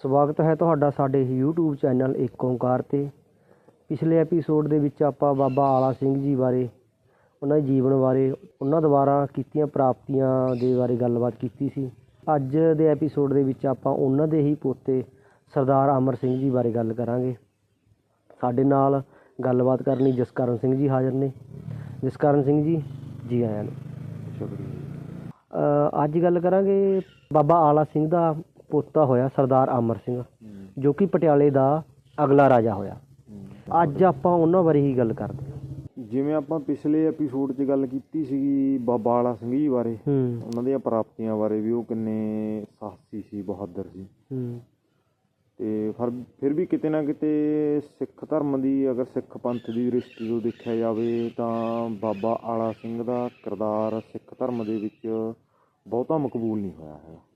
ਸਵਾਗਤ ਹੈ ਤੁਹਾਡਾ ਸਾਡੇ YouTube ਚੈਨਲ ਏਕ ਓਂਕਾਰ ਤੇ। ਪਿਛਲੇ ਐਪੀਸੋਡ ਦੇ ਵਿੱਚ ਆਪਾਂ ਬਾਬਾ ਆਲਾ ਸਿੰਘ ਜੀ ਬਾਰੇ, ਉਹਨਾਂ ਦੇ ਜੀਵਨ ਬਾਰੇ, ਉਹਨਾਂ ਦੁਆਰਾ ਕੀਤੀਆਂ ਪ੍ਰਾਪਤੀਆਂ ਦੇ ਬਾਰੇ ਗੱਲਬਾਤ ਕੀਤੀ ਸੀ। ਅੱਜ ਦੇ ਐਪੀਸੋਡ ਦੇ ਵਿੱਚ ਆਪਾਂ ਉਹਨਾਂ ਦੇ ਹੀ ਪੋਤੇ ਸਰਦਾਰ ਅਮਰ ਸਿੰਘ ਜੀ ਬਾਰੇ ਗੱਲ ਕਰਾਂਗੇ। ਸਾਡੇ ਨਾਲ ਗੱਲਬਾਤ ਕਰਨੀ ਜਸਕਰਨ ਸਿੰਘ ਜੀ ਹਾਜ਼ਰ ਨੇ। ਜਸਕਰਨ ਸਿੰਘ ਜੀ ਜੀ ਆਇਆਂ ਨੂੰ। ਸ਼ੁਕਰੀਆ ਅੱਜ ਗੱਲ ਕਰਾਂਗੇ ਬਾਬਾ ਆਲਾ ਸਿੰਘ ਦਾ ਪੋਤਾ ਹੋਇਆ ਸਰਦਾਰ ਅਮਰ ਸਿੰਘ ਜੋ ਕਿ ਪਟਿਆਲੇ ਦਾ ਅਗਲਾ ਰਾਜਾ ਹੋਇਆ। ਅੱਜ ਆਪਾਂ ਉਹਨਾਂ ਬਾਰੇ ਹੀ ਗੱਲ ਕਰਦੇ ਹਾਂ। ਜਿਵੇਂ ਆਪਾਂ ਪਿਛਲੇ ਐਪੀਸੋਡ 'ਚ ਗੱਲ ਕੀਤੀ ਸੀਗੀ ਬਾਬਾ ਆਲਾ ਸਿੰਘ ਜੀ ਬਾਰੇ ਹੂੰ। ਉਹਨਾਂ ਦੀਆਂ ਪ੍ਰਾਪਤੀਆਂ ਬਾਰੇ ਵੀ ਉਹ ਕਿੰਨੇ ਸਾਹਸੀ ਸੀ ਬਹਾਦਰ ਸੀ। ਹੂੰ। ਤੇ ਫਿਰ ਫਿਰ ਵੀ ਕਿਤੇ ਨਾ ਕਿਤੇ ਸਿੱਖ ਧਰਮ ਦੀ ਅਗਰ ਸਿੱਖ ਪੰਥ ਦੀ ਦ੍ਰਿਸ਼ਟੀ ਤੋਂ ਦੇਖਿਆ ਜਾਵੇ ਤਾਂ ਬਾਬਾ ਆਲਾ ਸਿੰਘ ਦਾ ਕਿਰਦਾਰ ਸਿੱਖ ਧਰਮ ਦੇ ਵਿੱਚ ਬਹੁਤਾ ਮਕਬੂਲ ਨਹੀਂ ਹੋਇਆ ਹੈਗਾ।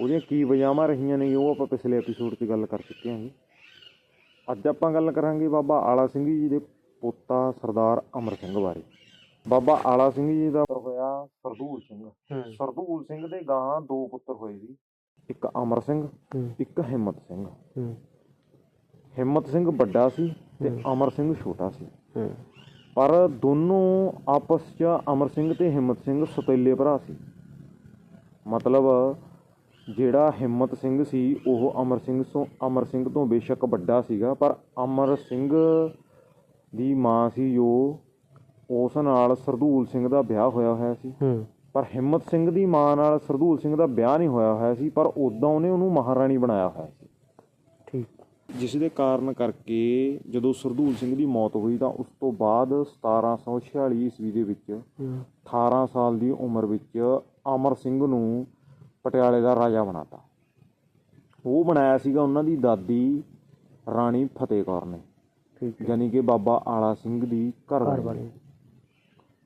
ਉਹਦੀਆਂ ਕੀ ਵਜ੍ਹਾਵਾਂ ਰਹੀਆਂ ਨੇ ਉਹ ਆਪਾਂ ਪਿਛਲੇ ਐਪੀਸੋਡ 'ਚ ਗੱਲ ਕਰ ਚੁੱਕੇ ਹਾਂ ਜੀ। ਅੱਜ ਆਪਾਂ ਗੱਲ ਕਰਾਂਗੇ ਬਾਬਾ ਆਲਾ ਸਿੰਘ ਜੀ ਦੇ ਪੋਤਾ ਸਰਦਾਰ ਅਮਰ ਸਿੰਘ ਬਾਰੇ। ਬਾਬਾ ਆਲਾ ਸਿੰਘ ਜੀ ਦਾ ਹੋਇਆ ਸਰਦੂਲ ਸਿੰਘ। ਸਰਦੂਲ ਸਿੰਘ ਦੇ ਗਾਂ ਦੋ ਪੁੱਤਰ ਹੋਏ ਸੀ ਇੱਕ ਅਮਰ ਸਿੰਘ ਇੱਕ ਹਿੰਮਤ ਸਿੰਘ। ਹਿੰਮਤ ਸਿੰਘ ਵੱਡਾ ਸੀ ਤੇ ਅਮਰ ਸਿੰਘ ਛੋਟਾ ਸੀ। ਪਰ ਦੋਨੋਂ ਆਪਸ 'ਚ ਅਮਰ ਸਿੰਘ ਤੇ ਹਿੰਮਤ ਸਿੰਘ ਸਤੇਲੇ ਭਰਾ ਸੀ। ਮਤਲਬ ਜਿਹੜਾ ਹਿੰਮਤ ਸਿੰਘ ਸੀ ਉਹ ਅਮਰ ਸਿੰਘ ਤੋਂ ਅਮਰ ਸਿੰਘ ਤੋਂ ਬੇਸ਼ੱਕ ਵੱਡਾ ਸੀਗਾ ਪਰ ਅਮਰ ਸਿੰਘ ਦੀ ਮਾਂ ਸੀ ਜੋ ਉਸ ਨਾਲ ਸਰਦੂਲ ਸਿੰਘ ਦਾ ਵਿਆਹ ਹੋਇਆ ਹੋਇਆ ਸੀ। ਪਰ ਹਿੰਮਤ ਸਿੰਘ ਦੀ ਮਾਂ ਨਾਲ ਸਰਦੂਲ ਸਿੰਘ ਦਾ ਵਿਆਹ ਨਹੀਂ ਹੋਇਆ ਹੋਇਆ ਸੀ ਪਰ ਉਦਾਂ ਉਹਨੇ ਉਹਨੂੰ ਮਹਾਰਾਣੀ ਬਣਾਇਆ ਹੋਇਆ ਸੀ। ਠੀਕ। ਜਿਸ ਦੇ ਕਾਰਨ ਕਰਕੇ ਜਦੋਂ ਸਰਦੂਲ ਸਿੰਘ ਦੀ ਮੌਤ ਹੋਈ ਤਾਂ ਉਸ ਤੋਂ ਬਾਅਦ 1746 ਈਸਵੀ ਦੇ ਵਿੱਚ ਹੂੰ। 18 ਸਾਲ ਦੀ ਉਮਰ ਵਿੱਚ ਅਮਰ ਸਿੰਘ ਨੂੰ ਪਟਿਆਲੇ ਦਾ ਰਾਜਾ ਬਣਾਤਾ। ਉਹ ਬਣਾਇਆ ਸੀਗਾ ਉਹਨਾਂ ਦੀ ਦਾਦੀ ਰਾਣੀ ਫਤਿਹ ਕੌਰ ਨੇ। ਠੀਕ ਹੈ। ਯਾਨੀ ਕਿ ਬਾਬਾ ਆਲਾ ਸਿੰਘ ਦੀ ਘਰ ਵਾਲੀ ਵਾਲੇ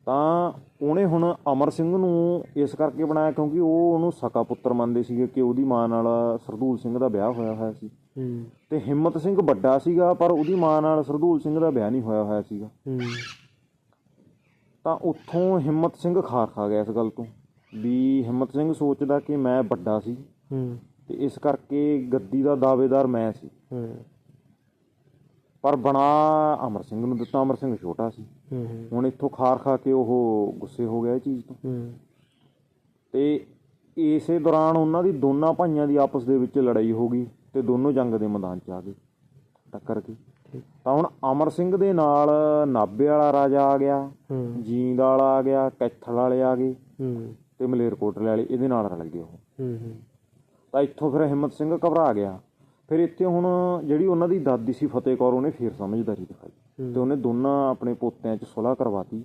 ਤਾਂ ਉਹਨੇ ਹੁਣ ਅਮਰ ਸਿੰਘ ਨੂੰ ਇਸ ਕਰਕੇ ਬਣਾਇਆ ਕਿਉਂਕਿ ਉਹ ਉਹਨੂੰ ਸਕਾ ਪੁੱਤਰ ਮੰਨਦੇ ਸੀਗੇ ਕਿ ਉਹਦੀ ਮਾਂ ਨਾਲ ਸਰਦੂਲ ਸਿੰਘ ਦਾ ਵਿਆਹ ਹੋਇਆ ਹੋਇਆ ਸੀ। ਹੂੰ। ਤੇ ਹਿੰਮਤ ਸਿੰਘ ਵੱਡਾ ਸੀਗਾ ਪਰ ਉਹਦੀ ਮਾਂ ਨਾਲ ਸਰਦੂਲ ਸਿੰਘ ਦਾ ਵਿਆਹ ਨਹੀਂ ਹੋਇਆ ਹੋਇਆ ਸੀਗਾ। ਹੂੰ। ਤਾਂ ਉੱਥੋਂ ਹਿੰਮਤ ਸਿੰਘ ਖਾਰ ਖਾ ਗਿਆ ਇਸ ਗੱਲ ਤੋਂ। ਵੀ ਹਿੰਮਤ ਸਿੰਘ ਸੋਚਦਾ ਕਿ ਮੈਂ ਵੱਡਾ ਸੀ। ਹੂੰ। ਤੇ ਇਸ ਕਰਕੇ ਗੱਦੀ ਦਾ ਦਾਅਵੇਦਾਰ ਮੈਂ ਸੀ। ਹੂੰ। ਪਰ ਬਣਾ ਅਮਰ ਸਿੰਘ ਨੂੰ ਦਿੱਤਾ। ਅਮਰ ਸਿੰਘ ਛੋਟਾ ਸੀ। ਹੂੰ ਹੁਣ ਇੱਥੋਂ ਖਾਰ ਖਾ ਕੇ ਉਹ ਗੁੱਸੇ ਹੋ ਗਿਆ ਇਹ ਚੀਜ਼ ਤੋਂ। ਹੂੰ। ਤੇ ਇਸੇ ਦੌਰਾਨ ਉਹਨਾਂ ਦੀ ਦੋਨਾਂ ਭਾਈਆਂ ਦੀ ਆਪਸ ਦੇ ਵਿੱਚ ਲੜਾਈ ਹੋ ਗਈ ਤੇ ਦੋਨੋਂ ਜੰਗ ਦੇ ਮੈਦਾਨ 'ਚ ਆ ਗਏ ਟੱਕਰ ਕੇ। ਤਾਂ ਹੁਣ ਅਮਰ ਸਿੰਘ ਦੇ ਨਾਲ ਨਾਭੇ ਵਾਲਾ ਰਾਜਾ ਆ ਗਿਆ ਜੀਂਦ ਵਾਲਾ ਆ ਗਿਆ ਕੈਥਲ ਵਾਲੇ ਆ ਗਏ। ਹੂੰ। ਤੇ ਮਲੇਰਕੋਟਲੇ ਵਾਲੇ ਇਹਦੇ ਨਾਲ ਰਲ ਗਏ ਉਹ। ਹੂੰ ਹੂੰ। ਤਾਂ ਇੱਥੋਂ ਫਿਰ ਹਿੰਮਤ ਸਿੰਘ ਘਬਰਾ ਗਿਆ। ਫਿਰ ਇੱਥੇ ਹੁਣ ਜਿਹੜੀ ਉਹਨਾਂ ਦੀ ਦਾਦੀ ਸੀ ਫਤਿਹ ਕੌਰ ਉਹਨੇ ਫੇਰ ਸਮਝਦਾਰੀ ਦਿਖਾਈ। ਤੇ ਉਹਨੇ ਦੋਨਾਂ ਆਪਣੇ ਪੋਤਿਆਂ 'ਚ ਸੁਲ੍ਹਾ ਕਰਵਾਤੀ।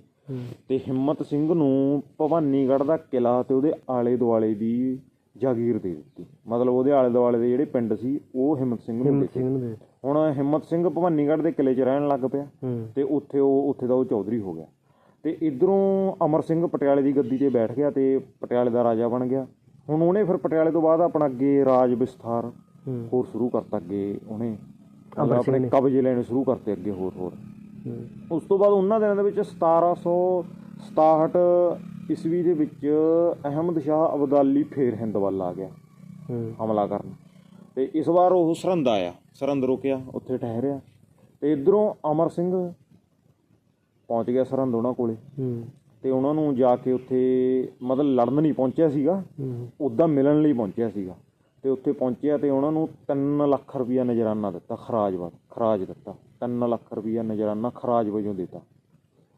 ਤੇ ਹਿੰਮਤ ਸਿੰਘ ਨੂੰ ਭਵਾਨੀਗੜ੍ਹ ਦਾ ਕਿਲਾ ਤੇ ਉਹਦੇ ਆਲੇ ਦੁਆਲੇ ਦੀ ਜਾਗੀਰ ਦੇ ਦਿੱਤੀ। ਮਤਲਬ ਉਹਦੇ ਆਲੇ ਦੁਆਲੇ ਦੇ ਜਿਹੜੇ ਪਿੰਡ ਸੀ ਉਹ ਹਿੰਮਤ ਸਿੰਘ ਨੂੰ ਹਿੰਮਤ ਦਿੱਤੇ। ਦੇ ਹੁਣ ਹਿੰਮਤ ਸਿੰਘ ਭਵਾਨੀਗੜ੍ਹ ਦੇ ਕਿਲੇ 'ਚ ਰਹਿਣ ਲੱਗ ਪਿਆ ਤੇ ਉੱਥੇ ਉਹ ਉੱਥੇ ਦਾ ਉਹ ਚੌਧਰੀ ਹੋ ਗਿਆ। ਤੇ ਇਧਰੋਂ ਅਮਰ ਸਿੰਘ ਪਟਿਆਲੇ ਦੀ ਗੱਦੀ ਤੇ ਬੈਠ ਗਿਆ ਤੇ ਪਟਿਆਲੇ ਦਾ ਰਾਜਾ ਬਣ ਗਿਆ। ਹੁਣ ਉਹਨੇ ਫਿਰ ਪਟਿਆਲੇ ਤੋਂ ਬਾਅਦ ਆਪਣਾ ਅੱਗੇ ਰਾਜ ਵਿਸਥਾਰ ਹੋਰ ਸ਼ੁਰੂ ਕਰਤਾ ਅੱਗੇ ਉਹਨੇ। ਆਪਣੇ। ਕਬਜ਼ੇ ਲੈਣੇ ਸ਼ੁਰੂ ਕਰਤੇ ਅੱਗੇ ਹੋਰ ਹੋਰ। ਉਸ ਤੋਂ ਬਾਅਦ ਉਹਨਾਂ ਦਿਨਾਂ ਦੇ ਵਿੱਚ 1767 ਈਸਵੀ ਦੇ ਵਿੱਚ ਅਹਿਮਦ ਸ਼ਾਹ ਅਬਦਾਲੀ ਫੇਰ ਹਿੰਦ ਵੱਲ ਆ ਗਿਆ ਹਮਲਾ ਕਰਨ। ਤੇ ਇਸ ਵਾਰ ਉਹ ਸਰਹੰਦ ਆਇਆ ਸਰਹੰਦ ਰੁਕਿਆ ਉੱਥੇ ਠਹਿਰਿਆ। ਤੇ ਇਧਰੋਂ ਅਮਰ ਸਿੰਘ ਪਹੁੰਚ ਗਿਆ ਸਰਹੰਦ ਉਹਨਾਂ ਕੋਲੇ। ਹੂੰ। ਤੇ ਉਹਨਾਂ ਨੂੰ ਜਾ ਕੇ ਉੱਥੇ ਮਤਲਬ ਲੜਨ ਨਹੀਂ ਪਹੁੰਚਿਆ ਸੀਗਾ। ਹੂੰ। ਉੱਦਾਂ ਮਿਲਣ ਲਈ ਪਹੁੰਚਿਆ ਸੀਗਾ। ਤੇ ਉੱਥੇ ਪਹੁੰਚਿਆ ਤੇ ਉਹਨਾਂ ਨੂੰ 3 ਲੱਖ ਰੁਪਇਆ ਨਜਰਾਨਾ ਦਿੱਤਾ ਖਰਾਜ ਵਜੋਂ ਖਰਾਜ ਦਿੱਤਾ। 3 ਲੱਖ ਰੁਪਇਆ ਨਜਰਾਨਾ ਖਰਾਜ ਵਜੋਂ ਦਿੱਤਾ।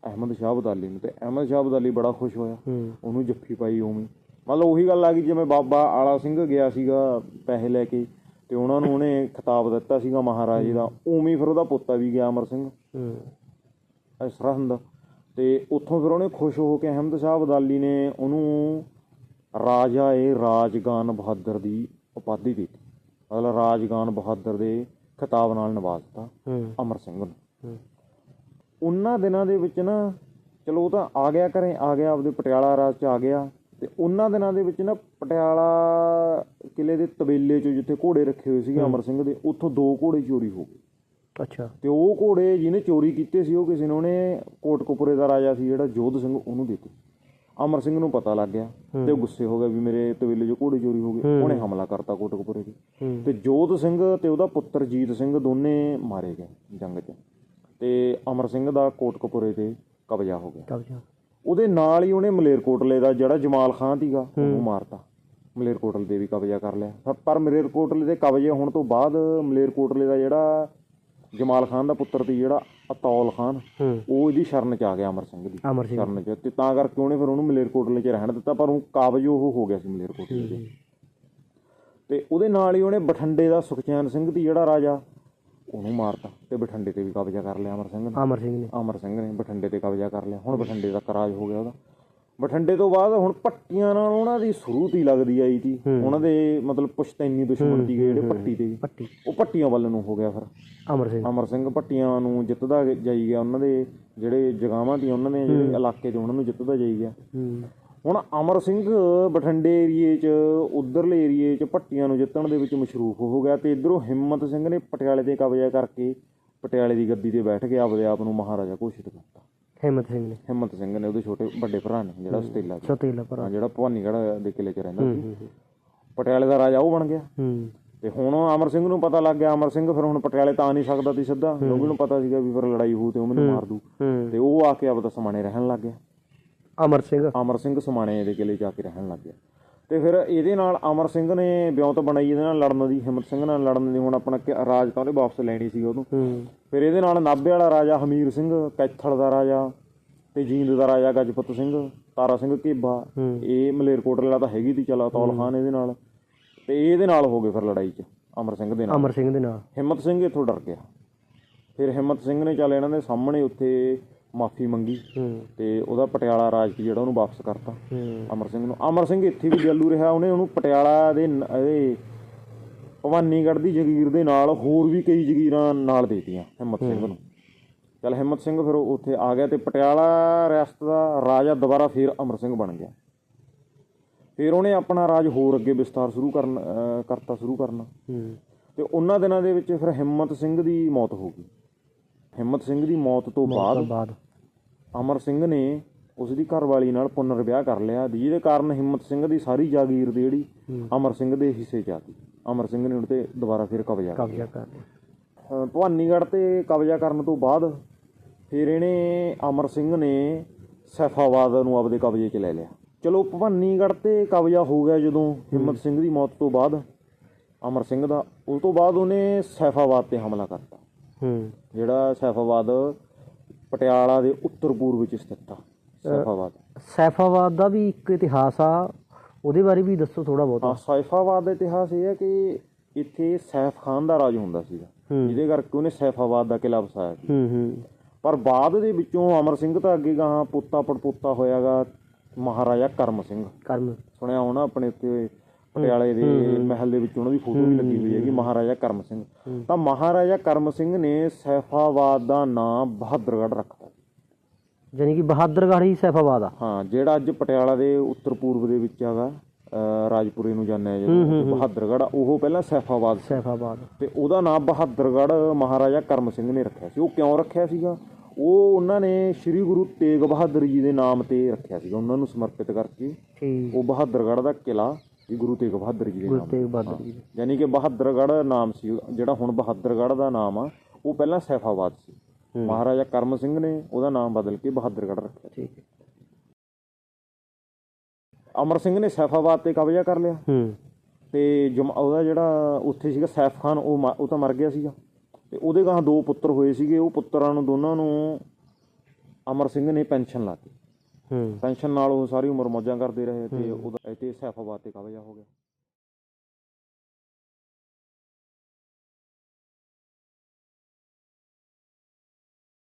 ਅਹਿਮਦ ਸ਼ਾਹ ਅਬਦਾਲੀ ਨੂੰ ਤੇ ਅਹਿਮਦ ਸ਼ਾਹ ਅਬਦਾਲੀ ਬੜਾ ਖੁਸ਼ ਹੋਇਆ। ਉਹਨੂੰ ਜੱਫੀ ਪਾਈ ਉਵੇਂ। ਮਤਲਬ ਉਹੀ ਗੱਲ ਆ ਗਈ ਜਿਵੇਂ ਬਾਬਾ ਆਲਾ ਸਿੰਘ ਗਿਆ ਸੀਗਾ ਪੈਸੇ ਲੈ ਕੇ ਤੇ ਉਹਨਾਂ ਨੂੰ ਉਹਨੇ ਖਿਤਾਬ ਦਿੱਤਾ ਸੀਗਾ ਮਹਾਰਾਜੇ ਦਾ। ਉਵੇਂ ਫਿਰ ਉਹਦਾ ਪੁੱਤਾ ਵੀ ਗਿਆ ਅਮਰ ਸਿੰਘ। ਹੂੰ ਸਰਹੰਦ ਤੇ ਉੱਥੋਂ ਫਿਰ ਉਹਨੇ ਖੁਸ਼ ਹੋ ਕੇ ਅਹਿਮਦ ਸ਼ਾਹ ਅਬਦਾਲੀ ਨੇ ਉਹਨੂੰ ਰਾਜਾ ਏ ਰਾਜਗਾਨ ਬਹਾਦਰ ਦੀ ਉਪਾਧੀ ਦਿੱਤੀ। ਮਤਲਬ ਰਾਜਗਾਨ ਬਹਾਦਰ ਦੇ ਖਿਤਾਬ ਨਾਲ ਨਵਾਜ਼ਤਾ ਅਮਰ ਸਿੰਘ ਨੂੰ। ਉਹਨਾਂ ਦਿਨਾਂ ਦੇ ਵਿੱਚ ਨਾ ਚਲੋ ਉਹ ਤਾਂ ਆ ਗਿਆ ਘਰੇ ਆ ਗਿਆ ਆਪਦੇ ਪਟਿਆਲਾ ਰਾਜ ਚ ਆ ਗਿਆ। ਤੇ ਉਹਨਾਂ ਦਿਨਾਂ ਦੇ ਵਿੱਚ ਨਾ ਪਟਿਆਲਾ ਕਿਲੇ ਦੇ ਤਬੇਲੇ ਚੋਂ ਜਿੱਥੇ ਘੋੜੇ ਰੱਖੇ ਹੋਏ ਸੀਗੇ ਅਮਰ ਸਿੰਘ ਦੇ ਉੱਥੋਂ ਦੋ ਘੋੜੇ ਚੋਰੀ ਹੋ ਗਏ। ਅੱਛਾ। ਤੇ ਉਹ ਘੋੜੇ ਜਿਹਨੇ ਚੋਰੀ ਕੀਤੇ ਸੀ ਉਹ ਕਿਸੇ ਨੇ ਉਹਨੇ ਕੋਟਕਪੂਰੇ ਦਾ ਰਾਜਾ ਸੀ ਜਿਹੜਾ ਜੋਧ ਸਿੰਘ ਉਹਨੂੰ ਦਿੱਤੇ। ਅਮਰ ਸਿੰਘ ਨੂੰ ਪਤਾ ਲੱਗ ਗਿਆ ਤੇ ਉਹ ਗੁੱਸੇ ਹੋ ਗਿਆ ਵੀ ਮੇਰੇ ਤਵੇਲੇ 'ਚੋਂ ਘੋੜੇ ਚੋਰੀ ਹੋ ਗਏ ਉਹਨੇ ਹਮਲਾ ਕਰਤਾ ਕੋਟਕਪੁਰੇ ਤੇ। ਤੇ ਜੋਧ ਸਿੰਘ ਤੇ ਉਹਦਾ ਪੁੱਤਰ ਜੀਤ ਸਿੰਘ ਦੋਨੇ ਮਾਰੇ ਗਏ ਜੰਗ 'ਚ। ਤੇ ਅਮਰ ਸਿੰਘ ਦਾ ਕੋਟਕਪੁਰੇ ਤੇ ਕਬਜ਼ਾ ਹੋ ਗਿਆ। ਕਬਜ਼ਾ। ਉਹਦੇ ਨਾਲ ਹੀ ਉਹਨੇ ਮਲੇਰਕੋਟਲੇ ਦਾ ਜਿਹੜਾ ਜਮਾਲ ਖਾਨ ਸੀਗਾ ਉਹਨੂੰ ਮਾਰਤਾ। ਮਲੇਰਕੋਟਲੇ ਦੇ ਵੀ ਕਬਜ਼ਾ ਕਰ ਲਿਆ। ਪਰ ਮਲੇਰਕੋਟਲੇ ਦੇ ਕਬਜ਼ੇ ਹੋਣ ਤੋਂ ਬਾਅਦ ਮਲੇਰਕੋਟਲੇ ਦਾ ਜਿਹੜਾ ਜਮਾਲ ਖਾਨ ਦਾ ਪੁੱਤਰ ਸੀ ਜਿਹੜਾ ਅਤੌਲ ਖਾਨ ਉਹ ਇਹਦੀ ਸ਼ਰਨ ਚ ਆ ਗਿਆ ਅਮਰ ਸਿੰਘ ਦੀ ਅਮਰ ਸਿੰਘ। ਸ਼ਰਨ ਚ। ਤੇ ਤਾਂ ਕਰਕੇ ਉਹਨੇ ਫਿਰ ਉਹਨੂੰ ਮਲੇਰਕੋਟਲੇ ਚ ਰਹਿਣ ਦਿੱਤਾ ਪਰ ਉਹ ਕਾਬਜ ਉਹ ਹੋ ਗਿਆ ਸੀ ਮਲੇਰਕੋਟਲੇ ਦੇ ਤੇ ਉਹਦੇ ਨਾਲ ਹੀ ਉਹਨੇ ਬਠੰਡੇ ਦਾ ਸੁਖਚੈਨ ਸਿੰਘ ਦੀ ਜਿਹੜਾ ਰਾਜਾ ਉਹਨੂੰ ਮਾਰਤਾ ਤੇ ਬਠੰਡੇ ਤੇ ਵੀ ਕਬਜ਼ਾ ਕਰ ਲਿਆ ਅਮਰ ਸਿੰਘ ਨੇ। ਅਮਰ ਸਿੰਘ ਨੇ। ਅਮਰ ਸਿੰਘ ਨੇ ਬਠਿੰਡੇ ਤੇ ਕਬਜ਼ਾ ਕਰ ਲਿਆ। ਹੁਣ ਬਠਿੰਡੇ ਦਾ ਰਾਜ ਹੋ ਗਿਆ ਉਹਦਾ। ਬਠਿੰਡੇ ਤੋਂ ਬਾਅਦ ਹੁਣ ਪੱਟੀਆਂ ਨਾਲ ਉਹਨਾਂ ਦੀ ਸ਼ੁਰੂ ਤੀ ਲੱਗਦੀ ਆਈ ਸੀ ਉਹਨਾਂ ਦੇ ਮਤਲਬ ਪੁਸ਼ਤੈਨੀ ਦੁਸ਼ਮਣ ਸੀ ਜਿਹੜੇ ਪੱਟੀ ਤੇ। ਉਹ ਪੱਟੀਆਂ ਵੱਲ ਨੂੰ ਹੋ ਗਿਆ ਫਿਰ। ਅਮਰ ਸਿੰਘ। ਅਮਰ ਸਿੰਘ ਪੱਟੀਆਂ ਨੂੰ ਜਿੱਤਦਾ ਜਾਈ ਗਿਆ। ਉਹਨਾਂ ਦੇ ਜਿਹੜੇ ਜਗਾਵਾਂ ਤੀ ਉਹਨਾਂ ਦੇ ਜਿਹੜੇ ਇਲਾਕੇ 'ਚ ਉਹਨਾਂ ਨੂੰ ਜਿੱਤਦਾ ਜਾਈ ਗਿਆ। ਹੁਣ ਅਮਰ ਸਿੰਘ ਬਠਿੰਡੇ ਏਰੀਏ 'ਚ ਉਧਰਲੇ ਏਰੀਏ 'ਚ ਪੱਟੀਆਂ ਨੂੰ ਜਿੱਤਣ ਦੇ ਵਿੱਚ ਮਸ਼ਰੂਫ ਹੋ ਗਿਆ ਤੇ ਇਧਰੋਂ ਹਿੰਮਤ ਸਿੰਘ ਨੇ ਪਟਿਆਲੇ ਤੇ ਕਬਜ਼ਾ ਕਰਕੇ ਪਟਿਆਲੇ ਦੀ ਗੱਦੀ ਤੇ ਬੈਠ ਕੇ ਆਪਦੇ ਆਪ ਨੂੰ ਮਹਾਰਾਜਾ ਘੋਸ਼ਿਤ ਕਰਤਾ। ਹਿੰਮਤ ਸਿੰਘ ਨੇ। ਹਿੰਮਤ ਸਿੰਘ ਨੇ ਉਹਦੇ ਛੋਟੇ ਵੱਡੇ ਭਰਾ ਨੇ ਜਿਹੜਾ ਸਤੇਲਾ ਸਤੇਲਾ ਭਰਾ। ਹਾਂ, ਜਿਹੜਾ ਭਵਾਨੀਗੜ੍ਹ ਦੇ ਕਿਲੇ 'ਚ ਰਹਿੰਦਾ ਸੀ। ਪਟਿਆਲੇ ਦਾ ਰਾਜਾ ਉਹ ਬਣ ਗਿਆ। ਹੂੰ। ਤੇ ਹੁਣ ਅਮਰ ਸਿੰਘ ਨੂੰ ਪਤਾ ਲੱਗ ਗਿਆ ਅਮਰ ਸਿੰਘ ਫਿਰ ਹੁਣ ਪਟਿਆਲੇ ਤਾਂ ਆ ਨਹੀਂ ਸਕਦਾ ਸੀ ਸਿੱਧਾ। ਕਿਉਂਕਿ ਉਹਨੂੰ ਪਤਾ ਸੀਗਾ ਵੀ ਫਿਰ ਲੜਾਈ ਹੋਊ ਤੇ ਉਹ ਮੈਨੂੰ ਮਾਰ ਦੂ ਹੂੰ। ਤੇ ਉਹ ਆ ਕੇ ਆਪਦਾ ਸਮਾਣੇ ਰਹਿਣ ਲੱਗ ਗਿਆ। ਅਮਰ ਸਿੰਘ। ਅਮਰ ਸਿੰਘ ਸਮਾਣੇ ਦੇ ਕਿਲੇ 'ਚ ਆ ਕੇ ਰਹਿਣ ਲੱਗ ਗਿਆ। ਤੇ ਫਿਰ ਇਹਦੇ ਨਾਲ ਅਮਰ ਸਿੰਘ ਨੇ ਵਿਉਂਤ ਬਣਾਈ ਇਹਦੇ ਨਾਲ ਲੜਨ ਦੀ ਹਿੰਮਤ ਸਿੰਘ ਨਾਲ ਲੜਨ ਦੀ ਹੁਣ ਆਪਣਾ ਰਾਜ ਤਾਂ ਉਹਨੇ ਵਾਪਸ ਲੈਣੀ ਸੀ ਉਹਨੂੰ। ਫਿਰ ਇਹਦੇ ਨਾਲ ਨਾਭੇ ਵਾਲਾ ਰਾਜਾ ਹਮੀਰ ਸਿੰਘ ਕੈਥਲ ਦਾ ਰਾਜਾ ਤੇ ਜੀਂਦ ਦਾ ਰਾਜਾ ਗਜਪਤ ਸਿੰਘ ਤਾਰਾ ਸਿੰਘ ਹੂੰ। ਇਹ ਮਲੇਰਕੋਟਲੇ ਵਾਲਾ ਤਾਂ ਹੈਗੀ ਤੀ ਚਲਾ ਤੌਲ ਖਾਨ ਇਹਦੇ ਨਾਲ। ਤੇ ਇਹਦੇ ਨਾਲ ਹੋ ਗਏ ਫਿਰ ਲੜਾਈ 'ਚ ਅਮਰ ਸਿੰਘ ਦੇ ਨਾਲ। ਅਮਰ ਸਿੰਘ ਦੇ ਨਾਲ। ਹਿੰਮਤ ਸਿੰਘ ਇੱਥੋਂ ਡਰ ਗਿਆ। ਫਿਰ ਹਿੰਮਤ ਸਿੰਘ ਨੇ ਚੱਲ ਇਹਨਾਂ ਦੇ ਸਾਹਮਣੇ ਉੱਥੇ ਮਾਫੀ ਮੰਗੀ ਤੇ ਉਹਦਾ ਪਟਿਆਲਾ ਰਾਜ ਸੀ ਜਿਹੜਾ ਉਹਨੂੰ ਵਾਪਸ ਕਰਤਾ। ਅਮਰ ਸਿੰਘ ਨੂੰ। ਅਮਰ ਸਿੰਘ ਇੱਥੇ ਵੀ ਜਲੂ ਰਿਹਾ ਉਹਨੇ ਉਹਨੂੰ ਪਟਿਆਲਾ ਦੇ ਇਹਦੇ ਭਵਾਨੀਗੜ੍ਹ ਦੀ ਜਗੀਰ ਦੇ ਨਾਲ ਹੋਰ ਵੀ ਕਈ ਜਗੀਰਾਂ ਨਾਲ ਦੇਤੀਆਂ ਹਿੰਮਤ ਸਿੰਘ ਨੂੰ। ਚਲ ਹਿੰਮਤ ਸਿੰਘ ਫਿਰ ਉੱਥੇ ਆ ਗਿਆ ਤੇ ਪਟਿਆਲਾ ਰਿਆਸਤ ਦਾ ਰਾਜਾ ਦੁਬਾਰਾ ਫਿਰ ਅਮਰ ਸਿੰਘ ਬਣ ਗਿਆ। ਫਿਰ ਉਹਨੇ ਆਪਣਾ ਰਾਜ ਹੋਰ ਅੱਗੇ ਵਿਸਤਾਰ ਸ਼ੁਰੂ ਕਰਨ ਕਰਤਾ ਸ਼ੁਰੂ ਕਰਨਾ। ਤੇ ਉਹਨਾਂ ਦਿਨਾਂ ਦੇ ਵਿੱਚ ਫਿਰ ਹਿੰਮਤ ਸਿੰਘ ਦੀ ਮੌਤ ਹੋ ਗਈ। ਹਿੰਮਤ ਸਿੰਘ ਦੀ ਮੌਤ ਤੋਂ ਬਾਅਦ ਬਾਅਦ। ਅਮਰ ਸਿੰਘ ਨੇ ਉਸ ਦੀ ਘਰਵਾਲੀ ਨਾਲ ਪੁਨਰ ਵਿਆਹ ਕਰ ਲਿਆ ਜਿਹਦੇ ਕਾਰਨ ਹਿੰਮਤ ਸਿੰਘ ਦੀ ਸਾਰੀ ਜਾਗੀਰ ਦੀ ਜਿਹੜੀ ਅਮਰ ਸਿੰਘ ਦੇ ਹਿੱਸੇ ਚ ਆ ਗਈ। ਅਮਰ ਸਿੰਘ ਨੇ ਉਹਦੇ ਤੇ ਦੁਬਾਰਾ ਫਿਰ ਕਬਜ਼ਾ ਕਰ ਲਿਆ। ਭਵਾਨੀਗੜ੍ਹ ਤੇ ਕਬਜ਼ਾ ਕਰਨ ਤੋਂ ਬਾਅਦ ਫਿਰ ਇਹਨੇ ਅਮਰ ਸਿੰਘ ਨੇ ਸੈਫਾਬਾਦ ਨੂੰ ਆਪਦੇ ਕਬਜ਼ੇ 'ਚ ਲੈ ਲਿਆ। ਚਲੋ ਭਵਾਨੀਗੜ੍ਹ ਤੇ ਕਬਜ਼ਾ ਹੋ ਗਿਆ ਜਦੋਂ ਹਿੰਮਤ ਸਿੰਘ ਦੀ ਮੌਤ ਤੋਂ ਬਾਅਦ। ਅਮਰ ਸਿੰਘ ਦਾ ਉਸ ਤੋਂ ਬਾਅਦ ਉਹਨੇ ਸੈਫਾਬਾਦ ਤੇ ਹਮਲਾ ਕਰਤਾ। ਹੂੰ। ਜਿਹੜਾ ਸੈਫਾਬਾਦ ਪਟਿਆਲਾ ਦੇ ਉੱਤਰ ਪੂਰਬ ਵਿੱਚ ਸਥਿਤ ਆ ਸੈਫਾਬਾਦ। ਸੈਫਾਬਾਦ ਦਾ ਵੀ ਇੱਕ ਇਤਿਹਾਸ ਆ ਉਹਦੇ ਬਾਰੇ ਵੀ ਦੱਸੋ ਥੋੜਾ ਬਹੁਤ। ਸੈਫਾਬਾਦ ਦਾ ਇਤਿਹਾਸ ਇਹ ਹੈ ਕਿ ਇੱਥੇ ਸੈਫ ਖਾਨ ਦਾ ਰਾਜ ਹੁੰਦਾ ਸੀਗਾ। ਜਿਹਦੇ ਕਰਕੇ ਉਹਨੇ ਸੈਫਾਬਾਦ ਦਾ ਕਿਲਾ ਵਸਾਇਆ ਸੀ। ਹੂੰ ਹੂੰ। ਪਰ ਬਾਅਦ ਦੇ ਵਿੱਚੋਂ ਅਮਰ ਸਿੰਘ ਤਾਂ ਅੱਗੇ ਗਾਹਾਂ ਪੋਤਾ ਪੜਪੋਤਾ ਹੋਇਆਗਾ ਮਹਾਰਾਜਾ ਕਰਮ ਸਿੰਘ। ਕਰਮ। ਸੁਣਿਆ ਹੋਣਾ ਆਪਣੇ ਉੱਤੇ ਪਟਿਆਲੇ ਦੇ ਮਹਿਲ ਦੇ ਵਿੱਚ ਉਹਨਾਂ ਦੀ ਫੋਟੋ ਵੀ ਲੱਗੀ ਹੋਈ ਹੈਗੀ ਮਹਾਰਾਜਾ ਕਰਮ ਸਿੰਘ। ਤਾਂ ਮਹਾਰਾਜਾ ਕਰਮ ਸਿੰਘ ਨੇ ਸੈਫਾਬਾਦ ਦਾ ਨਾਮ ਬਹਾਦਰਗੜ੍ਹ ਰੱਖਤਾ। ਯਾਨੀ ਕਿ ਬਹਾਦਰਗੜ੍ਹ ਹੀ ਸੈਫਾਬਾਦ ਆ। ਹਾਂ ਜਿਹੜਾ ਅੱਜ ਪਟਿਆਲਾ ਦੇ ਉੱਤਰ ਪੂਰਬ ਦੇ ਵਿੱਚ ਹੈਗਾ ਰਾਜਪੁਰੇ ਨੂੰ ਜਾਣਿਆ ਜਾਂਦਾ ਬਹਾਦਰਗੜ੍ਹ ਉਹ ਪਹਿਲਾਂ ਸੈਫਾਬਾਦ ਸੀ। ਸੈਫਾਬਾਦ। ਤੇ ਉਹਦਾ ਨਾਮ ਬਹਾਦਰਗੜ੍ਹ ਮਹਾਰਾਜਾ ਕਰਮ ਸਿੰਘ ਨੇ ਰੱਖਿਆ ਸੀ। ਉਹ ਕਿਉਂ ਰੱਖਿਆ ਸੀਗਾ? ਉਹ ਉਹਨਾਂ ਨੇ ਸ੍ਰੀ ਗੁਰੂ ਤੇਗ ਬਹਾਦਰ ਜੀ ਦੇ ਨਾਮ ਤੇ ਰੱਖਿਆ ਸੀਗਾ ਉਹਨਾਂ ਨੂੰ ਸਮਰਪਿਤ ਕਰਕੇ। ਠੀਕ। ਉਹ ਬਹਾਦਰਗੜ੍ਹ ਦਾ ਕਿਲਾ ਵੀ ਗੁਰੂ ਤੇਗ ਬਹਾਦਰ ਜੀ ਦੇ ਨਾਮ ਤੇਗ ਬਹਾਦਰ ਜੀ ਯਾਨੀ ਕਿ ਬਹਾਦਰਗੜ੍ਹ ਨਾਮ ਸੀ ਜਿਹੜਾ ਹੁਣ ਬਹਾਦਰਗੜ੍ਹ ਦਾ ਨਾਮ ਆ ਉਹ ਪਹਿਲਾਂ ਸੈਫਾਬਾਦ ਸੀ। ਮਹਾਰਾਜਾ ਕਰਮ ਸਿੰਘ ਨੇ ਉਹਦਾ ਨਾਮ ਬਦਲ ਕੇ ਬਹਾਦਰਗੜ੍ਹ ਰੱਖਿਆ। ਠੀਕ ਹੈ। ਅਮਰ ਸਿੰਘ ਨੇ ਸੈਫਾਬਾਦ ਤੇ ਕਬਜ਼ਾ ਕਰ ਲਿਆ। ਹੂੰ। ਤੇ ਜਮ ਉਹਦਾ ਜਿਹੜਾ ਉੱਥੇ ਸੀਗਾ ਸੈਫ ਖਾਨ ਉਹ ਮ- ਉਹ ਤਾਂ ਮਰ ਗਿਆ ਸੀਗਾ। ਤੇ ਉਹਦੇ ਗਾਂ ਦੋ ਪੁੱਤਰ ਹੋਏ ਸੀਗੇ। ਉਹ ਪੁੱਤਰਾਂ ਨੂੰ ਦੋਨਾਂ ਨੂੰ ਅਮਰ ਸਿੰਘ ਨੇ ਪੈਨਸ਼ਨ ਲਾਤੀ। ਪੈਨਸ਼ਨ ਨਾਲ ਉਹ ਸਾਰੀ ਉਮਰ ਮੌਜਾਂ ਕਰਦੇ ਰਹੇ ਤੇ ਉਹਦਾ ਇੱਥੇ ਸੈਫਾਬਾਦ ਤੇ ਕਬਜ਼ਾ ਹੋ ਗਿਆ।